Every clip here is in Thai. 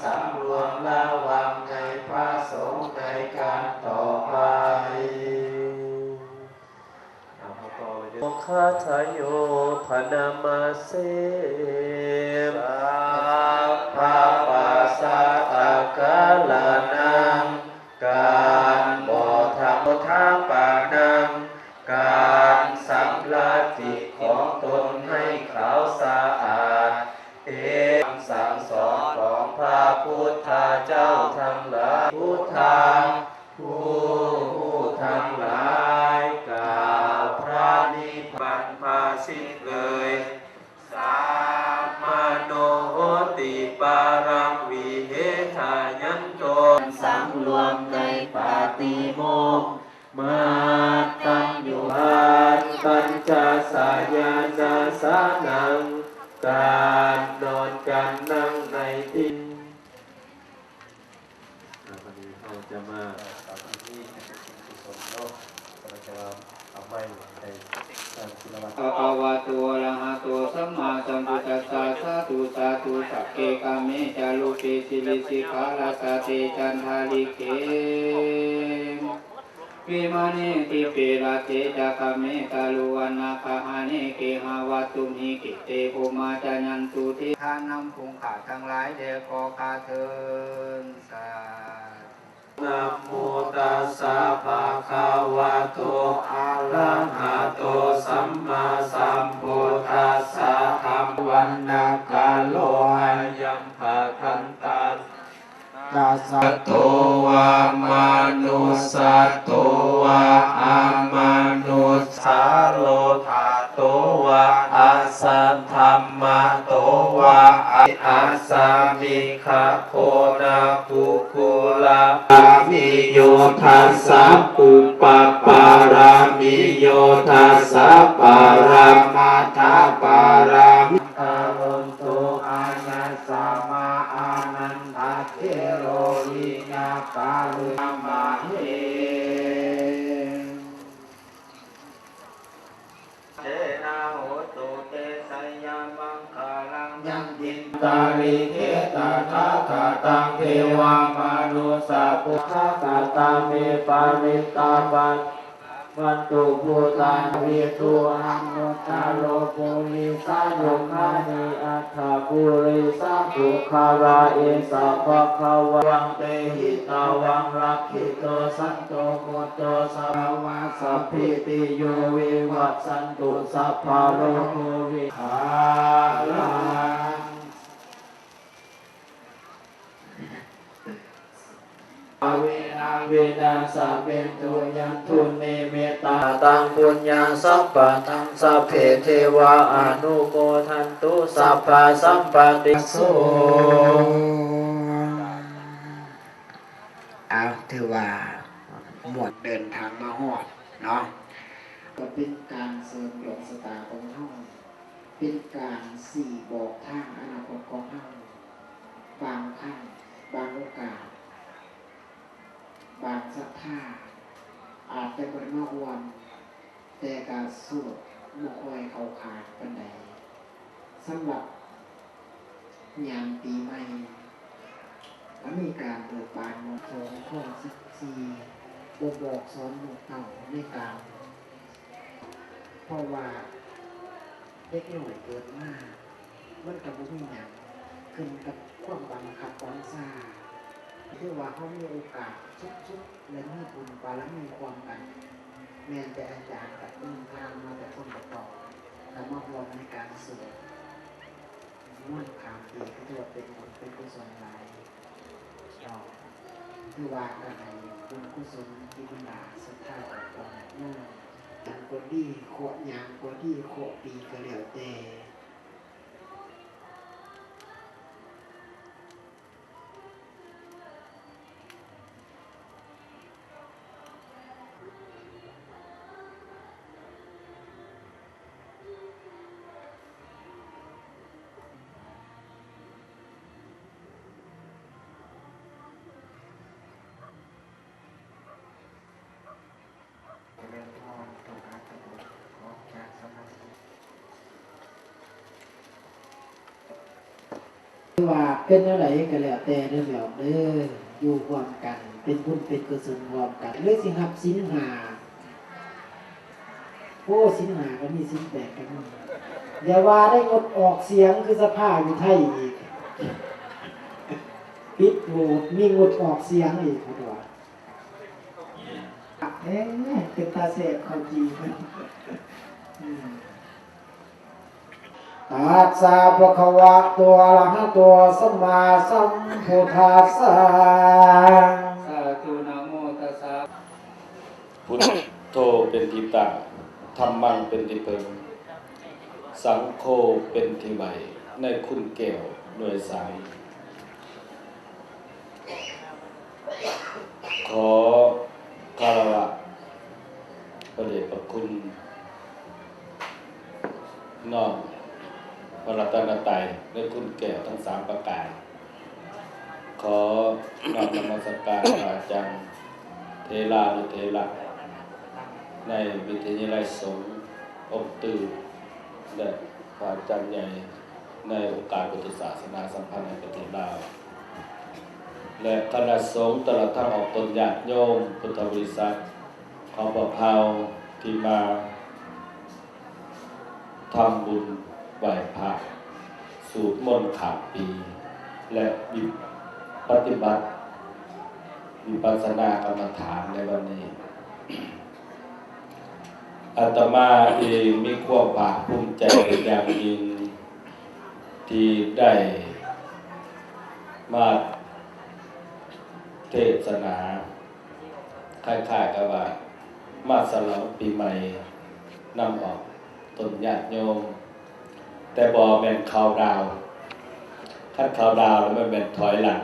สำรวมระวังในพระสงฆ์ในการต่อไปโมคาทายโยพนามาเสสัพพะปัสสะตะกะลานังการบ่ทำท่าปาา วิมานิติเปราเตจักเมตาลุวนาคาหาเนเกหาวัตุมหิกิเตภุมาจายันตุทิทานำพุงขาทั้งหลายเดขอกาเทินสาธุนะโมตัสสะภะคะวะโตอะระหะโตสัมมาสัมพุทธัสสะธัมวันนากาโลอายัมภะคันตัสตัสสะโตวะมานุสะโต วะอามนุสาโลธาโตวะอาสัทธรรมะโตวะอะอาสามิขะโคนาภูกุลาปามิโยทัสสะปุปป ตังเทวามานุสัพพุทธคาตาเมปาริตาปันวันตุภูตาวิตุหังนุตตาโลปุริสายุคานิอัตถาปุริสาสุขาราเอสะภะคะวังเตหิตาวังรักขิโตสันโตโมโตสัพพวะสัพพิติโยวิวัตสันตุสัพพะโลกโควิหาลัง เวนาเวนาสาเวนตุยันทุนเนเมตาตังปุญญาสัพพะทังสัพเพเทวาอนุโมทันตุสัพพะสัมปติโสเอาถือว่าหมวดเดินทางมาหอดเนาะก็เป็นการเสริมดวงสตาของเฮาเป็นการสี่บอกทางอนาคตของเฮาบางครั้งบางโอกาส บางศรัทธาอาจจะบริมาอวมแต่การสู้บ่ค่อยเขาขาดปันใดสำหรับยามปีใหม่และมีการเปิดบานมงโถงข้อสิบสี่บบอกสอนหมู่เต่าในการเพราะว่าเด็กหน่อยเกิดมากมันกับบุญอย่างขึ้นกับความบังคับบังซา ที่ว่าเขามีโอกาสชุกๆและมีบุญบารมีความกัน แม้แต่อาจารย์กับเดินทางมาแต่คนประกอบและมอบรองในการสวดม่วนขามปีก็ถือว่าเป็นบุญเป็นกุศลหลายเราคือว่าอะไรบุญกุศลที่บรรดาศรัทธาของเราโน่นอย่างกว่าดีโคยางกว่าดีโคดีก็แล้วแต่ ว่าเป็นอะไรก็แล้วแต่เด้อแล้วเด้ออยู่ร่วมกัน เป็นบุญเป็นกุศลร่วมกันหรือสิรับสินหาโอ้สินหาก็มีสินแปดก็มีอย่าว่าได้งดออกเสียงคือสภาพอยู่ไทยอีกปิดโหวตมีงดออกเสียงอีกครับว่าเอ๊ะเป็นตาเสพเขาจีมัน อืมตัสสะภะคะวะตัวอะรหะโตัวสัมมาสัมพุทธัสสะสาธุนะโมตัสสะพุทโธเป็นที่ตั้งธรรมังเป็นที่เพิงสังโฆเป็นที่ใบในคุณแก้วหน่วยสาย ขอคารวะประเดชประคุณน้อม พระรัตนตรัยในคุณแก้วทั้งสามประการ ขอนอมนมัสการพระอาจารย์เทลานุเทระในวิทยาลัยสงฆ์องค์ตื่นและพระอาจารย์ใหญ่ในโอกาสพุทธศาสนาสัมพันธ์ในประเทศลาว และคณะสงฆ์ตลอดทั้งออกตนญาติโยมพุทธบริษัทของประเพาที่มาทำบุญ ไหว้พระสูตรมนต์ขามปี และวิปฏิบัติวิปัสสนากรรมฐานในวันนี้อาตมาเองมีความภาคภูมิใจอย่างยิ่งที่ได้มาเทศนาคล้ายๆกับว่ามาสลองปีใหม่นำออกตนญาติโยม แต่บอแมนข่าวดาวคัดข่าวดาวแล้วมันเป็นถอยหลัง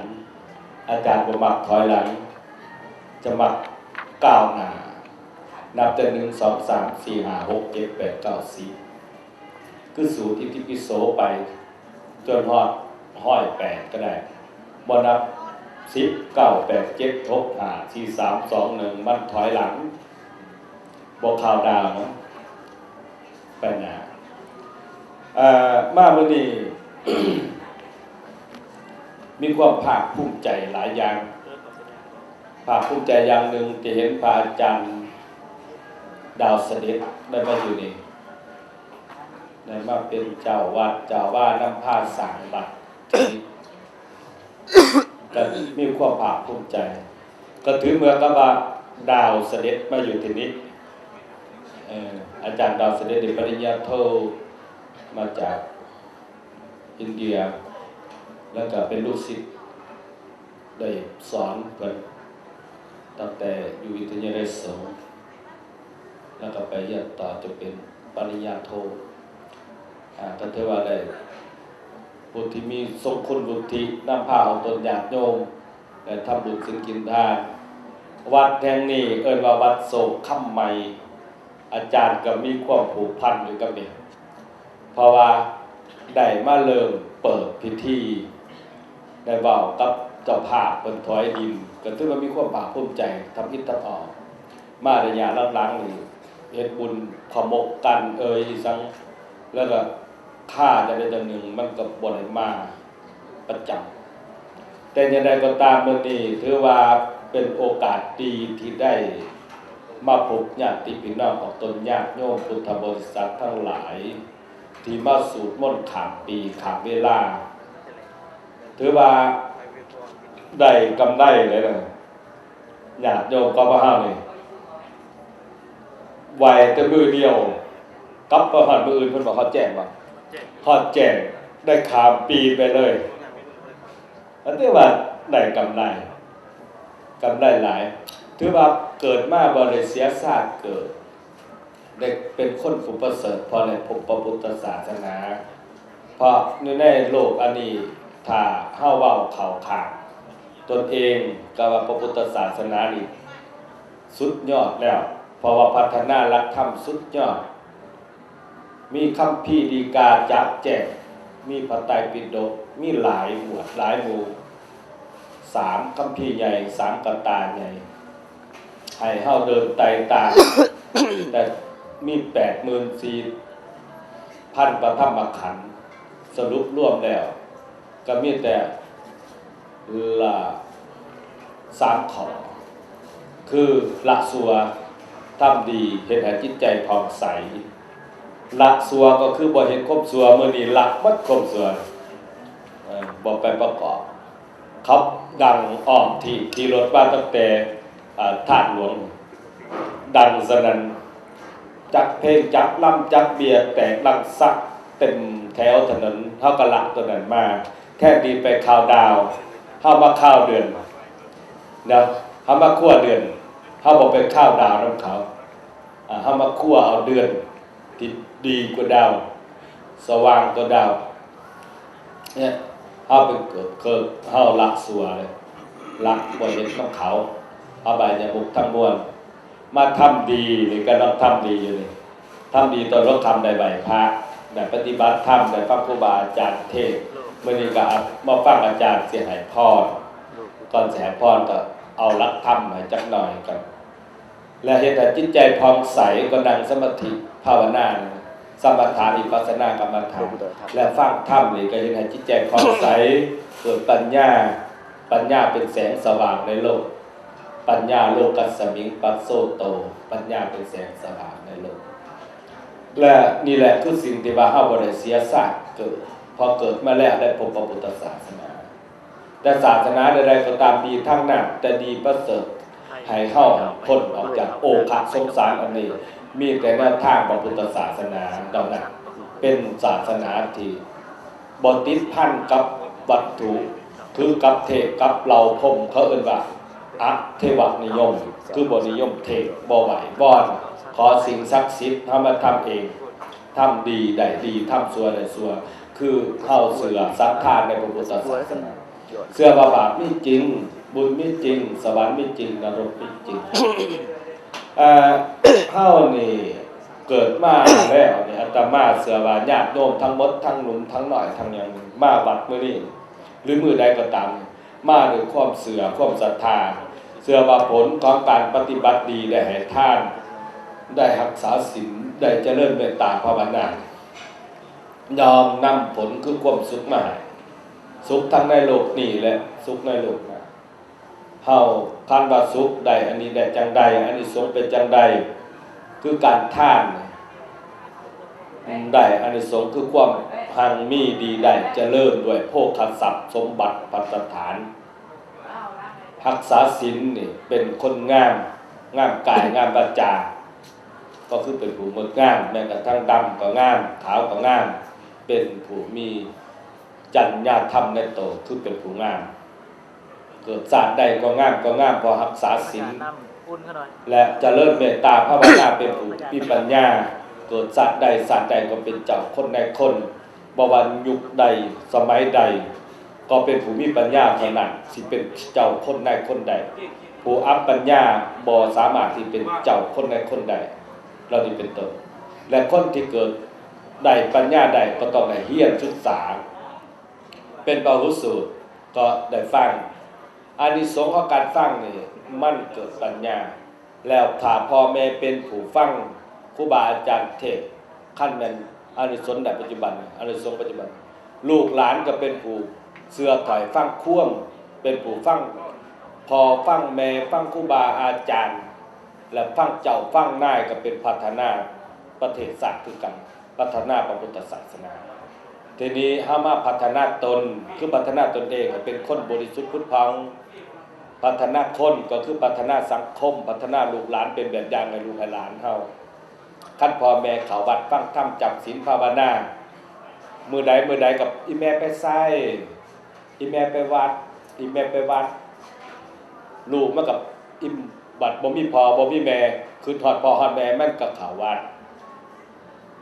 อาจารย์บมักถอยหลัง จะมักก้าวหน้านับแต่หนึ่งสองสามสี่ห้าหกเจ็ดแปดเก้าสิบคือสูตรที่ที่พิโสไป จนฮอดห้อยแปดก็ได้บนับสิบเก้าแปดเจ็ดหกห้าสี่สามสองหนึ่งมันถอยหลังบอกข่าวดาวนะไปหนา เอ่อมาวันนี้มีความภาคภูมิใจหลายอย่าง ภาคภูมิใจอย่างหนึ่งจะเห็นพระอาจารย์ดาวเสด็จได้มาอยู่นี่ได้มาเป็นเจ้าวัดเจ้าว่าน้ำผ้าสางบัตรก็มีความภาคภูมิใจ ก็ถือเมื่อกับว่าดาวเสด็จมาอยู่ที่นี้อาจารย์ดาวเสด็จได้ปริญญาโท มาจากอินเดีย แล้วก็เป็นลูกศิษย์ได้สอนเพิ่นตั้งแต่อยู่วิทยาลัยสงฆ์แล้วก็ไปเรียนต่อจะเป็นปริญญาโทอ่าก็ถือว่าได้บุตรที่มีทรงคุณบุตรที่นำพาเอาตนญาติโยมและทำบุญสินกินทานวัดแห่งนี้เอิ้นว่าวัดโศกค่ำใหม่ อาจารย์ก็มีความผูกพันอยู่กับเนี่เพ ราะว่าได้มาเริ่มเปิดพิธีได้เว้ากับเจ้าภาพเพิ่นถอยดินก็ถือว่ามีความภาคภูมิใจทำอิทธออก มาระยะหลังๆนี่เฮ็ดบุญขมกกันเอ่ยสังแล้วก็ค่าจะได้จังหนึ่งมันก็บ่ได้มาประจำแต่ยังไดก็ตามมื้อนี้ถือว่าเป็นโอกาสดีที่ได้มาพบญาติพี่น้องของตนญาติโยมพุทธบริษัททั้งหลาย ที่มาสูตรมนขามปีขามเวลา ถือว่าได้กำไรเลยนะญาติโยมก็มาห้าเลยไหวแต่มือเดียวกับประหารมืออื่นเพิ่นบอกเขาแจ้งว่าเขาแจ้งได้ขามปีไปเลยอันนี้ว่าได้กำไรกำไรหลาย ถือว่าเกิดมาบ่ได้เสียชาติเกิด ได้เป็นคนผู้ประเสริฐเพอในพบพระพุทธศาสนา เพราะในโลกอันนี้ถ้าเฮาเว้าเข้าขางตนเองก็ว่าพระพุทธศาสนานี่สุดยอดแล้วเพราะว่าพัฒนาลักธรรมสุดยอด มีคำพีร์ดีกาจับแจกมีพระไตรปิฎกมีหลายหมวดหลายหมู่สามคำพีร์ใหญ่สามกตาใหญ่ให้เฮาเดินไต่ตามแต่ มีแปดหมื่นสี่พันประธรรมขัน สรุปร่วมแล้ว ก็มีแต่ละสามขอ คือละสัวทำดีเห็นให้จิตใจผ่องใส ละสัวก็คือบ่เห็นคมสัวเมื้อนี้ละมัดคมสัวเอ่อบ่ไปประกอบเขาดังอ้อมที่ที่รถมาตั้งแต่อ่าธาตุหลวง ดังสนั่น จักเพลงจักล่ำจักเบียร์แตกลังซักเต็มแถวถนนเฮาก็ละตัวนั้นมา แค่ดีไปข่าวดาวเฮามาข่าวเดือนนะเฮามาคั่วเดือนเฮาบ่ไปข่าวดาวนำเขาอ่าเฮามาคั่วเอาเดือนที่ดีกว่าดาว สว่างกว่าดาวเนี่ยเฮาไปเกิดเกิดเฮาละสัวเลยละบ่เห็นของเขาเอาใบยาบุกทั้งมวล มาทำดีนี่ก็ต้องทำดีอยู่นี่ทำดีตอนเราทำได้ใบพระได้ปฏิบัติธรรมได้ฟังครูบาอาจารย์เทศน์มื้อนี้ก็มาฟังอาจารย์เสียหายพรก่อนเสียหายพรก็เอาลักธรรมให้จักหน่อยกัน และเฮ็ดให้จิตใจผ่องใสก็นั่งสมาธิภาวนาสมถะวิปัสสนากรรมฐานและฟังธรรมนี่ก็เฮ็ดให้จิตใจผ่องใสเกิดปัญญาปัญญาเป็นแสงสว่างในโลก ปัญญาโลกัสสมิงปัสโซโต ปัญญาเป็นแสงสว่างในโลก และนี่แหละคือสิ่งที่ว่าเฮาบ่ได้เสียสาเกิดพอเกิดมาแล้วได้พบพระพุทธศาสนา แต่ศาสนาใดๆก็ตามดีทั้งนั้นแต่ดีประเสริฐให้เฮาพ้นออกจากโอคะสงสารอันนี้ มีแต่แนวทางพระพุทธศาสนาดังนั้นเป็นศาสนาที่บ่ติดพันกับวัตถุ คือกับเทพกับเราพรหมเขาเอิ้นว่า อะเทวนิยม คือบนิยมเทพบ่ไหวบ่อน ขอสิ่งศักดิ์สิทธิ์เฮามาทำเองทำดีได้ดีทำชั่วได้ชั่วคือเข้าเสือศรัทธาในพระพุทธศาสนาเสื้อบาบาปมีจริง บุญไมีจริง สวรรค์ไมีจริงนรกไมีจริงเอ่อเฮานี่เกิดมาแล้วนี่อาตมาเสือว่าญาติโยมทั้งมดทั้งหนุ่มทั้งหน่อยทั้งยังมาวัดมื้อนี้หรือมือใดก็ตามมาด้วยความเสือความศรัทธา เสื่อว่าผลของการปฏิบัติดีได้ให้ท่าน ได้รักษาศีลได้เจริญเมตตาภาวนายอมนำผลคือความสุขมาให้สุขทั้งในโลกนี่และสุขในโลกนะเฮาคันว่าสุขใดอันนี้ได้จังใดอันนี้สงเป็นจังใดคือการท่านได้อันนี้สงคือความหังมีดีได้เจริญด้วยโภคทรัพย์สมบัติปัสถาน รักษาศีลนี่เป็นคนงามงามกายงามวาจาก็คือเป็นผู้มืองามแม้กระทั่งดำก็งามขาวก็งาม เป็นผู้มีจัญญาธรรมในโตวคือเป็นผู้งาม เกิดศาสตร์ใดก็งามก็งามพอรักษาศีลน้ำอุ่นเขาหน่อยและเจะเริ่มเมตตาภาวนาเป็นผู้มีปัญญา เกิดศาสตร์ใดศาสตร์ใดก็เป็นเจ้าคนในคนบวันยุคใดสมัยใด ก็เป็นผู้มีปัญญาเท่านั้นสิเป็นเจ้าคนในคนใด ผู้อัปปัญญาบ่สามารถที่เป็นเจ้าคนในคนใด เราที่เป็นต้นและคนที่เกิดได้ปัญญาใดก็ต้องได้เฮียนศึกษา เป็นบาหุสูตรก็ได้ฟังอานิสงส์ของการฟังนี่มันเกิดปัญญา แล้วถ้าพ่อแม่เป็นผู้ฟังครูบาอาจารย์เทศขั้นแม่นอานิสงส์ในปัจจุบันอานิสงส์ปัจจุบัน ลูกหลานก็เป็นผู้ เสือถอยฟังควมเป็นผู้ฟังพอฟังแม่ฟังครูบาอาจารย์ และฟังเจ้าฟังนายก็เป็นพัฒนาประเทศศาสตร์คือกันพัฒนาพระพุทธศาสนาทีนี้ห้ามาพัฒนาตนคือพัฒนาตนเองเป็นคนบริสุทธิ์พุทธพังพัฒนาคนก็คือพัฒนาสังคม พัฒนาลูกหลานเป็นแบบอย่างให้ลูกให้หลานเฮาขั้นพ่อแม่เขาวัดฟังธรรมจับศีลภาวนา มือใดมือใดกับอีแม่ไปไส้ อีแม่ไปวัด อีแม่ไปวัด ลูกมากับอิมบัดบ่มีพ่อบ่มีแม่คือทอดพ่อทอดแม่มันกับเขาวัด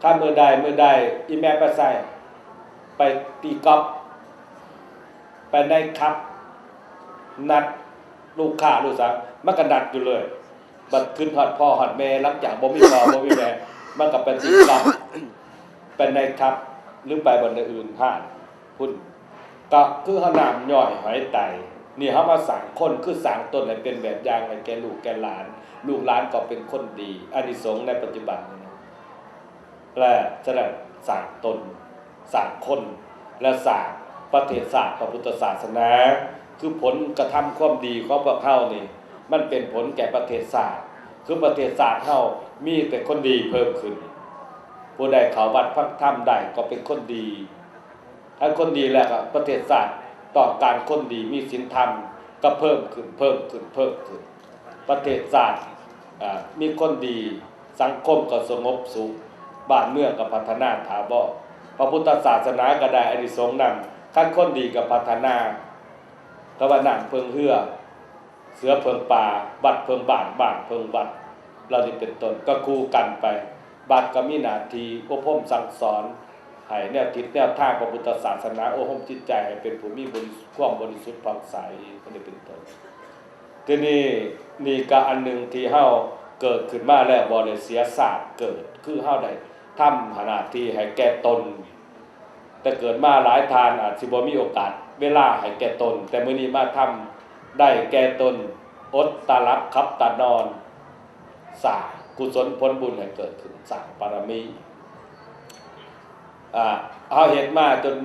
ข้าเมื่อใดเมื่อใดอีแม่ไปไส้ไปตีกอล์ฟไปได้ครับ นัดลูกค้าลูกสาวมันก็นัดอยู่เลย บัดขึ้นฮอดพ่อฮอดแม่หลังจากบ่มีพ่อบ่มีแม่มันก็ไปตีกอล์ฟไปได้ครับ หรือไปบนอื่นผ่านพุ่น ก็คือขนามย่อยหอยไตนี่เฮามาสั่งคนคือสั่งตนให้เป็นแบบอย่างให้แก่ลูกแก่หลาน ลูกหลานก็เป็นคนดีอานิสงส์ในปัจจุบันนะและจะได้สั่งตนสั่งคนและสั่งประเทศศาสตร์พระพุทธศาสนา คือผลกระทำความดีของพวกเฮานี่ มันเป็นผลแก่ประเทศศาสตร์คือประเทศศาสตร์เฮามีแต่คนดีเพิ่มขึ้นผู้ใดเขาวัดพักธรรมได้ก็เป็นคนดี ถ้าคนดีแล้วก็ประเทศศาสตร์ต้องการคนดีมีศีลธรรมก็เพิ่มขึ้นเพิ่มขึ้นเพิ่มขึ้น ประเทศศาสตร์มีคนดีสังคมก็สงบสุขบ้านเมืองก็พัฒนาถาวรพระพุทธศาสนาก็ได้อนิสงส์นำขั้นคนดีก็พัฒนาก็ว่าน้ำเพิงเฮือเสือเพิงป่าบัดเพิงบ้านบ้านเพิงวัดเรานี่เป็นต้นก็คู่กันไป บัดก็มีหนาที่อบรมสั่งสอน ให้แนวทิศแนวทางพระพุทธศาสนาโอหมจิตใจให้เป็นผู้มีบริสุทธิ์ความบริสุทธิ์ผ่องใสก็ได้เป็นต้นทีนี้นี่ก็อันหนึ่งที่เฮาเกิดขึ้นมาแล้วบ่ได้เสียศาสตร์เกิดคือเฮาได้ทำหน้าที่ให้แก่ตน แต่เกิดมาหลายทานอาจสิบ่มีโอกาส เวลาให้แก่ตน แต่มื้อนี้มาทำได้แก่ตนอดตาลับคับตานอนสร้างกุศลผลบุญให้เกิดขึ้นสร้างบารมี อ่าเฮาเฮ็ดมาจน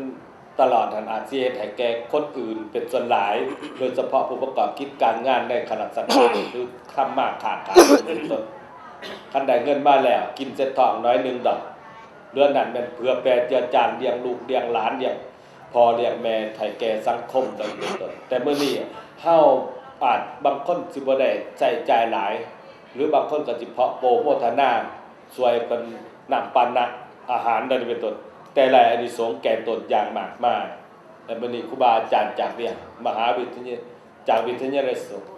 ตลอดหันอาจสิเฮ็ดให้แก่คนอื่นเป็นส่วนหลาย โดยเฉพาะผู้ประกอบกิจการงานในขนาดสัตว์หรือทำมากขาดขายเป็นต้นคันได้เงินมาแล้ว กินเสร็จทองน้อยหนึ่งดอกเรื่องนั้นเป็นเพื่อแปรเจือจานเลี้ยงลูกเลี้ยงหลานเลี้ยงพอเลี้ยงแม่ไถแก่สังคมโดยเป็นต้นแต่เมื่อนี้เฮาอาจบางคนสิบ่ได้ใช้จ่ายหลาย หรือบางคนก็สิเพาะโปรโมทนาสวยเป็นน้ำปันนะอาหารโดยเป็นต้น แต่หลายอานิสงส์แก่ตนอย่างมากมายแต่บันนี้ครูบาอาจารย์จากเนี่ยมหาวิทยาลัยจากวิทยาลัยสงฆ์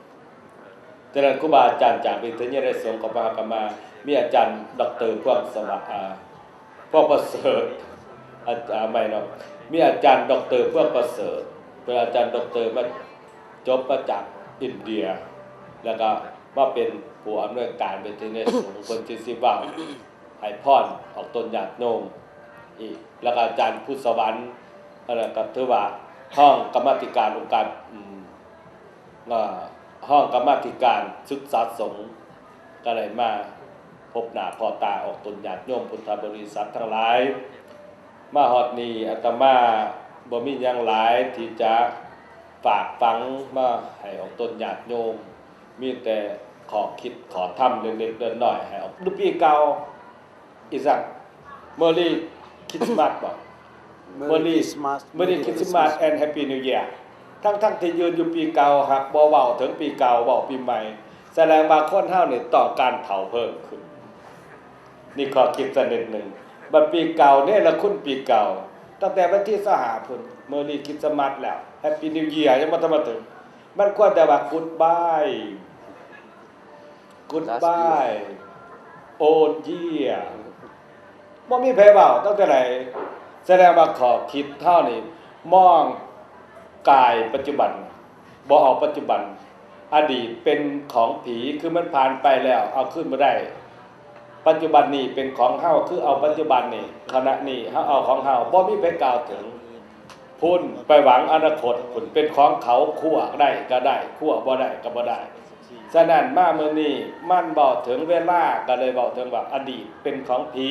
แต่นั้นครูบาอาจารย์จากวิทยาลัยสงฆ์ก็มากันมา มีอาจารย์ดรพวกสวัสดิ์อ่าพวกประเสริฐอาจารย์ไม่เนาะมีอาจารย์ดอกเตอรพวกประเสริฐเป็นอาจารย์ดรมาจบมาจากอินเดีย แล้วก็มาเป็นผู้อำนวยการเวิทยาลัยสงคนที่สิบว่าให้พรออกตนญาติโยม อีกแล้วก็อาจารย์พุทธสวรรค์อะไรก็ถือว่าห้องกรรมธิการองค์การห้องกรรมธิการศึกษาสงฆ์ก็เลยมาพบหน้าพอตาออกตนญาติโยมพุทธบริษัททั้งหลาย มาฮอดนีอาตมาบ่มีหยังหลายที่จะฝากฝังมาให้ออกตนญาติโยม มีแต่ขอคิดขอทำเล็กๆน้อยให้ออกดูปีเก่าอีสักเมอรี่ คริสต์มาสบ่ Merry Christmas Merry Christmas and Happy New Year ทั้งทั้งที่ยืนอยู่ปีเก่าหักบ่เว้าถึงปีเก่าเว้าปีใหม่ แสดงว่าคนเฮานี่ต้องการเผาเพิ่มขึ้น นี่ขอคิดสักนิดหนึ่งบัดปีเก่าเนี่ยละคุณปีเก่า ตั้งแต่วันที่สหาพุ่น Merry Christmas แล้ว Happy New Year ยังบ่ทันมาถึง มันควรแต่ว่า Goodbye Goodbye Old Year บ่ บ่มีไผเว้าตั้งแต่ไหนแสดงว่าขอคิดเท่านี้มองกายปัจจุบันบ่เอาปัจจุบัน อดีตเป็นของผีคือมันผ่านไปแล้ว เอาขึ้นมาได้ ปัจจุบันนี้เป็นของเฮาคือเอาปัจจุบันนี่ขณะนี้เฮาเอาของเฮาบ่มีไปกล่าวถึงพุ่นไปหวังอนาคตพุ่นเป็นของเขาคั่วได้ก็ได้คั่วบ่ได้ก็บ่ได้ฉะนั้นมาเมื้อนี้มันบอกถึงเวลาก็เลยบอกถึงว่าอดีตเป็นของผี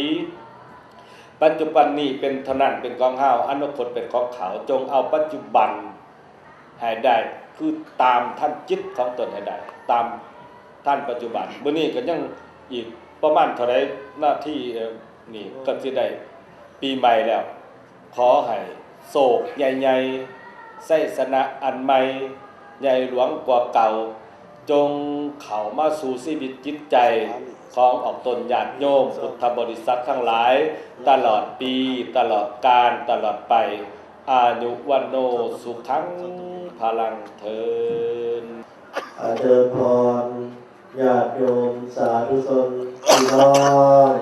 ปัจจุบันนี้เป็นเท่านั้นเป็นของเฮาอนาคตเป็นของเขาจงเอาปัจจุบันให้ได้คือตามท่านจิตของตนให้ได้ ตามท่านปัจจุบันเมื้อนี้ก็ยังอีกประมาณเท่าไรหน้าที่นี่ก็สิได้ปีใหม่แล้ว ขอให้โศกใหญ่ๆไส้สนะอันใหม่ใหญ่หลวงกว่าเก่า จงเข้ามาสู่ชีวิตจิตใจ ของออกตนญาติโยมพุทธบริษัททั้งหลาย ตลอดปีตลอดการตลอดไป อายุวันโนสุขังพลังเทินอาเดินพรญาติโยมสาธุชนพี่น้อง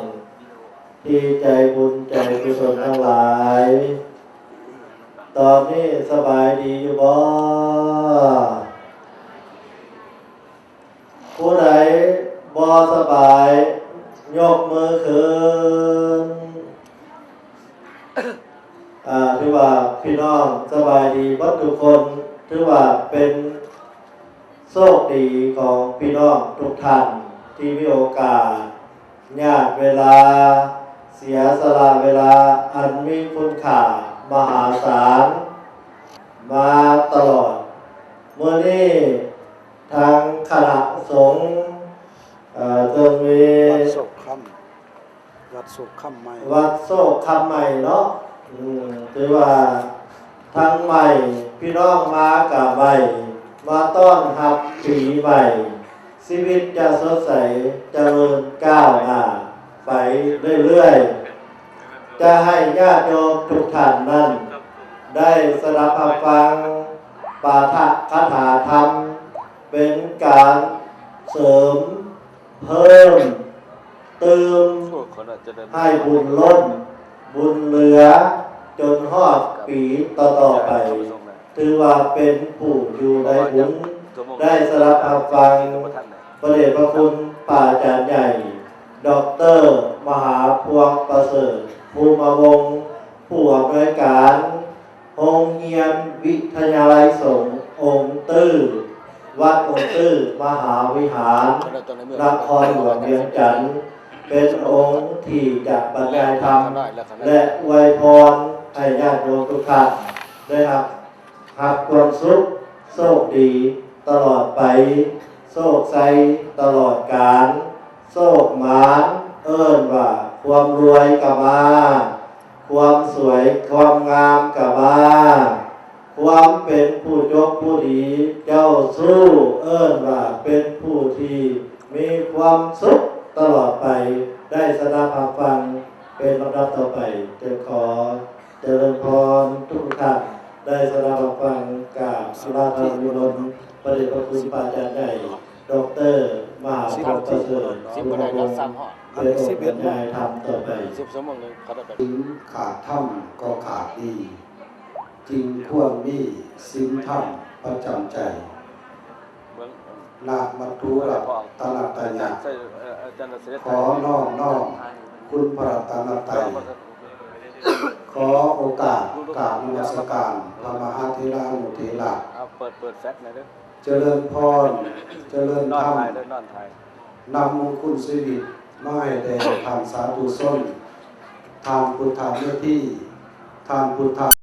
ที่ใจบุญใจกุศลทั้งหลาย ตอนนี้สบายดีอยู่บ่ผู้ใด บ่สบาย ยกมือขึ้นอ่าถือว่าพี่น้องสบายดีวัดทุกคนถือว่าเป็นโชคดีของพี่น้องทุกท่านที่มีโอกาสญาติเวลา เสียสละเวลาอันมีคุณค่ามหาศาล มาตลอดเมื่อนี้ทางคณะสงฆ์ อ่อจะมีวัดโศกคำวัดโศกคำใหม่ วัดโซกคำใหม่เนาะอืมถือว่าทางใหม่ พี่น้องมากับใหม่มาต้อนรับปีใหม่ ชีวิตจะสดใสเจริญก้าวหน้าไปเรื่อยๆ จะให้ญาติโยมทุกท่านนั้น ได้สดับฟังปาฐคาถาธรรม เป็นการเสริม เพิ่ม เติมให้บุญล้น บุญเหลือ จนฮอดปีต่อๆไป ถือว่าเป็นผู้อยู่ในบุญได้สดับฟังพระเดชพระคุณป่าอาจารย์ใหญ่ดอกเตอรมหาพวงประเสริฐภูมิวงศ์ผู้อำนวยการโรงเรียนวิทยาลัยสงฆ์องค์ตื้อ วัดองค์ตื้อมหาวิหารนครหลวงเวียงจันทร์เป็นองค์ที่จะบรรยายธรรมและอวยพรให้ญาติโยมทุกท่านได้รับรับความสุขโชคดีตลอดไปโชคใสตลอดกาลโชคหมานเอิ้นว่าความรวยกับมา ความสวยความงามกับมา ความเป็นผู้ยกผู้ดีเจ้าสู้เอิ้นว่าเป็นผู้ที่มีความสุขตลอดไปได้สดับรับฟังเป็นลำดับต่อไปจะขอเจริญพรทุกท่านได้สดับรับฟังกราบสุราธรรมินนท์ประเดชพระคุณปาจารย์ใหญ่ดอกเตอรมหาพรประเสริฐผู้บำรุงเป็นองค์บรรยายธรรมต่อไปถึงขาดถ้ำก็ขาดดี จริงควรมีสิ่งถ้ำประจำใจนามัทุระตนาตยะขอน้อมน้อมคุณพระตนาตยขอโอกาสกราบนมัสการพระมหาเทรานุเทระเปิดเปิดแฟลชหน่อยเด้อเจริญพรเจริญนอนธรรมถ่ายเด้อนอนถ่ายนำมงคลชีวิตมาให้แด่ทานสาธุส้นทานพุทธาเนื้อที่ทานพุทธา